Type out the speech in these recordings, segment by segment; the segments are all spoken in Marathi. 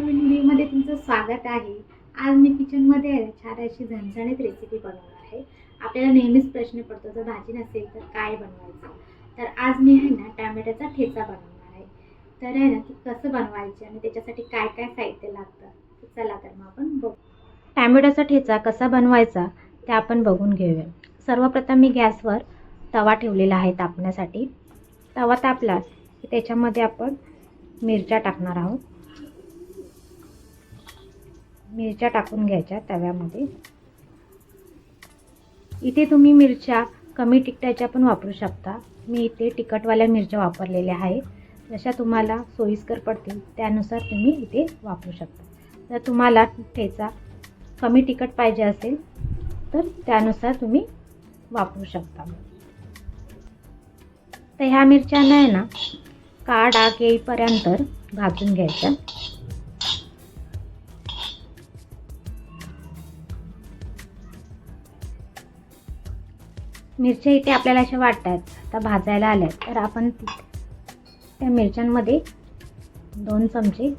नवीन व्हिडिओमध्ये तुमचं स्वागत आहे. आज मी किचनमध्ये छान अशी झणझणीत रेसिपी बनवणार आहे. आपल्याला नेहमीच प्रश्न पडतो जर भाजी नसेल तर काय बनवायचं? तर आज मी आहे ना टॅमॅटोचा ठेचा बनवणार आहे. तर आहे ना ती कसं बनवायची आणि त्याच्यासाठी काय काय साहित्य लागतं? चला तर मग आपण बघू. टॅमॅटोचा ठेचा कसा बनवायचा ते आपण बघून घेऊया. सर्वप्रथम मी गॅसवर तवा ठेवलेला आहे तापण्यासाठी. तवा तापला की त्याच्यामध्ये आपण मिरच्या टाकणार आहोत. मिरच्या टाकून घ्यायच्या तव्यामध्ये. इथे तुम्ही मिरच्या कमी तिखटाच्या पण वापरू शकता. मी इथे तिखटवाल्या मिरच्या वापरलेल्या आहे जशा तुम्हाला सोयीस्कर पडतील त्यानुसार तुम्ही इथे वापरू शकता. जर तुम्हाला ठेचा कमी तिखट पाहिजे असेल तर त्यानुसार तुम्ही वापरू शकता. तर ह्या मिरच्यांना आहे ना काळ डाग येईपर्यंत भाजून घ्यायच्या. मिरच्या इथे आपल्याला अशा वाटतात. आता भाजायला आल्या तर आपण त्या मिरच्यांमध्ये दोन चमचे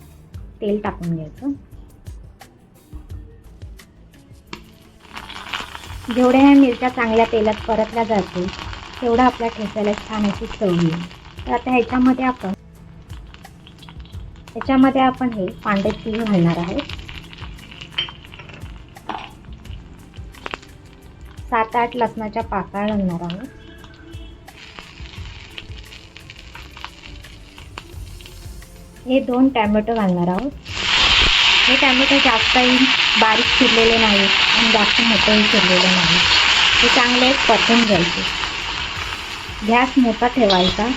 तेल टाकून घ्यायचं. जेवढ्या ह्या मिरच्या चांगल्या तेलात परतल्या जातील तेवढं आपल्या ठेचायला छान अशी चव येईल. तर आता ह्याच्यामध्ये आपण ह्याच्यामध्ये आपण हे पांढरे तीळ घालणार आहे. सात आठ लसणाच्या पाकळ्या घालणार आहोत हे दोन टॅमॅटो घालणार आहोत. हे टॅमॅटो जास्तही बारीक चिरलेले नाहीत आणि जास्त मोठंही चिरलेले नाही. हे चांगले परतून घ्यायचे. गॅस मोठा ठेवायचा.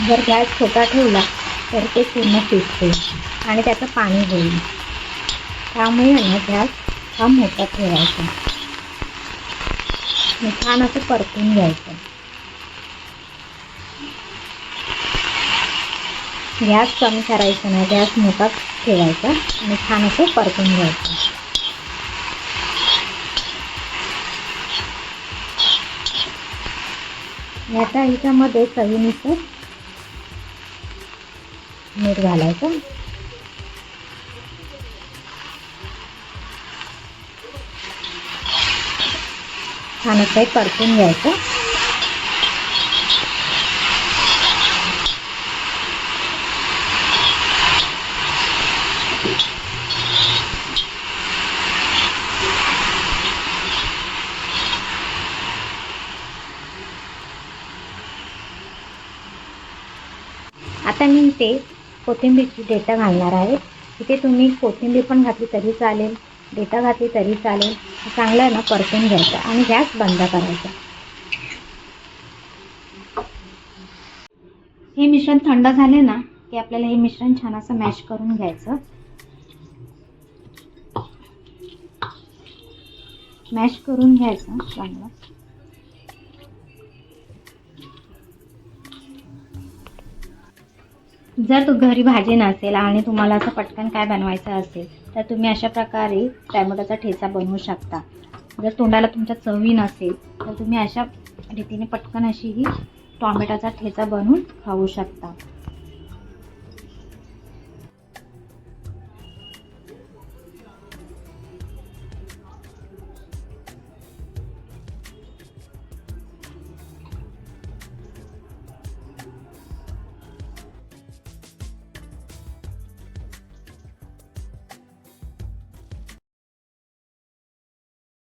जर गॅस छोटा ठेवला तर ते पूर्ण शिजते आणि त्याचं पाणी होईल. त्यामुळे ना गॅस हा मोठा ठेवायचा. छान असं परतून घ्यायचं. गॅस कमी करायचा नाही गॅस मोठा ठेवायचा आणि छान असं परतून घ्यायचं. याच्या आता ह्याच्यामध्ये चवीनुसार मीठ घालायचं. छान असं परतून घ्यायचं. आता मी इथे कोथिंबीरची डेटा घालणार आहे. इथे तुम्ही कोथिंबीर पण घातली तरी चालेल. देता घातली तरी चालेल. चांगलं आहे ना परतून घ्यायचं. आणि गॅस बंद करायचा. हे मिश्रण थंड झाले ना की आपल्याला हे मिश्रण छान असं मॅश करून घ्यायचं. मॅश करून घ्यायचं चांगलं. जर तू घरी भाजी नसेल आणि तुम्हाला असं पटकन काय बनवायचं असेल तर तुम्ही अशा प्रकारे टॅमॅटोचा ठेचा बनवू शकता. जर तोंडाला तुमच्या चवी नसेल तर तुम्ही अशा रीतीने पटकन अशी ही टॉमॅटोचा ठेचा बनवून खाऊ शकता.